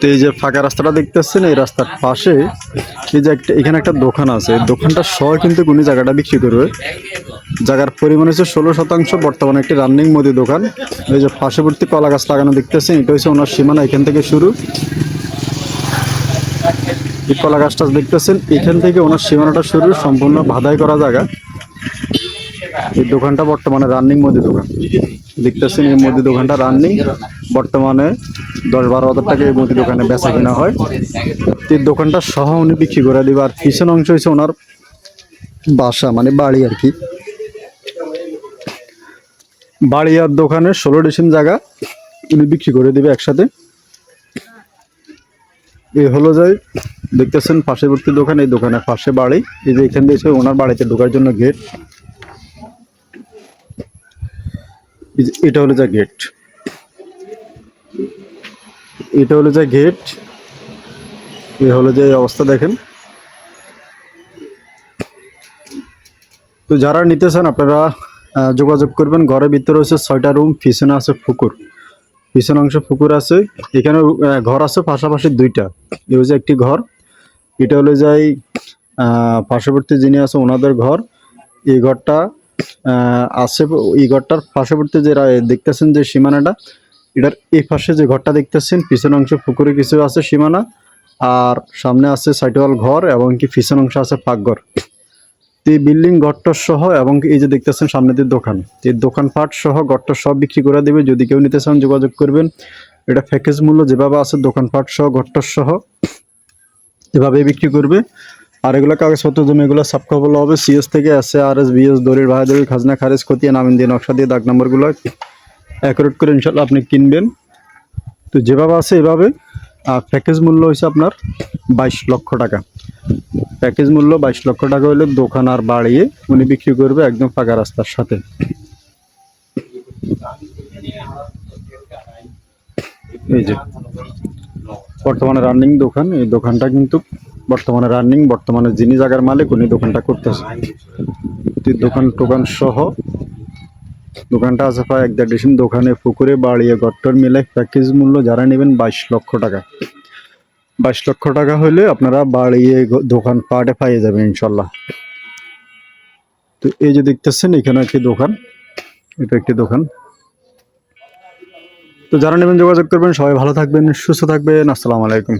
তো এই যে ফাঁকা রাস্তাটা দেখতেছেন, এই রাস্তার পাশে এই যে একটা এখানে একটা দোকান আছে। দোকানটা সহ কিন্তু উনি জায়গাটা বিক্রি করবে। জায়গার পরিমাণ হচ্ছে ষোলো শতাংশ, বর্তমানে একটি রানিং মুদি দোকান। এই যে পার্শ্ববর্তী কলা গাছ লাগানো দেখতেছেন, এটা হচ্ছে ওনার সীমানা এখান থেকে শুরু। এই কলা গাছটা দেখতেছেন, এখান থেকে ওনার সীমানাটা শুরু, সম্পূর্ণ বাধাই করা জায়গা। এই দোকানটা বর্তমানে রানিং মুদি দোকান। দেখতেছেন এই মুদি দোকানটা রানিং। বর্তমানে দশ বারো হাজার টাকা এই মুদি দোকানে বেচা কেনা হয়। তো দোকানটা সহ উনি বিক্রি করে দিবে। আর পিছন অংশ হচ্ছে ওনার বাসা মানে বাড়ি আর কি। বাড়ি আর দোকানের ষোলো ডিসিম জায়গা উনি বিক্রি করে দিবে একসাথে। এই হলো যাই, দেখতেছেন পাশেবর্তী দোকান, এই দোকানের পাশে বাড়ি। এই যে এখান দিয়ে ওনার বাড়িতে ঢোকার জন্য গেট এই যে এটা হলো যা গেট এটা হলো যা গেট এ হলো যে অবস্থা দেখেন। তো যারা নিতে চান, আপনারা যোগাযোগ করবেন। ঘরের ভিতরে হচ্ছে ছয়টা রুম পিছনে আছে পুকুর। পিছন অংশ পুকুর আছে। এখানে ঘর আছে, পাশাপাশি দুইটা। এ হচ্ছে একটি ঘর। এটা হলো যাই পার্শ্ববর্তী যিনি আছে, ওনাদের ঘর। এই ঘরটা আছে এই ঘরটার পার্শ্ববর্তী যে দেখতেছেন যে সীমানাটা, এটার এই পাশে যে ঘরটা দেখতেছেন, পিছন অংশ পুকুরে কিছু আছে সীমানা, আর সামনে আছে সাইটওয়াল ঘর এবং কি পিছন অংশ আছে পাকঘর। তো বিল্ডিং ঘরটা সহ এবং এই যে দেখতেছেন সামনে দিয়ে দোকান এই দোকানপাট সহ ঘরটা সব বিক্রি করে দেবে। যদি কেউ নিতে চান, যোগাযোগ করবেন। এটা প্যাকেজ মূল্য যেভাবে আছে দোকানপাট সহ, ঘরটা সহ এভাবে বিক্রি করবে। আর এগুলো কাগজপত্র জমি এগুলো সাবকাবল হবে। সিএস থেকে এস আর এস বিএস দলিল ভাইদলিল খাজনা, খারিজ খতিয়া নামিন দিয়ে নকশা দিয়ে দাগ নম্বরগুলো অ্যাকুরেট করে ইনশাল্লাহ আপনি কিনবেন। তো যেভাবে আছে এভাবে। আর প্যাকেজ মূল্য হচ্ছে আপনার বাইশ লক্ষ টাকা। প্যাকেজ মূল্য বাইশ লক্ষ টাকা হলে দোকান আর বাড়িয়ে উনি বিক্রি করবে একদম ফাঁকা রাস্তার সাথে। এই যে বর্তমানে রানিং দোকান, এই দোকানটা কিন্তু বর্তমানে রানিং বর্তমানে যিনি জায়গার মালিক, উনি দোকানটা করতেছে। দোকান টোকান সহ দোকানটা আছে প্রায় এক দেড় ডিসিম দোকানে, পুকুরে বাড়িয়ে গট্টর মিলে প্যাকেজ মূল্য যারা নেবেন বাইশ লক্ষ টাকা। বাইশ লক্ষ টাকা হলে আপনারা বাড়িয়ে দোকান পাটে পাইয়ে যাবেন ইনশাল্লাহ। তো এই যে দেখতেছেন, এখানে একটি দোকান। এটা একটি দোকান। তো যারা নেবেন যোগাযোগ করবেন, সবাই ভালো থাকবেন, সুস্থ থাকবেন। আসসালামু আলাইকুম।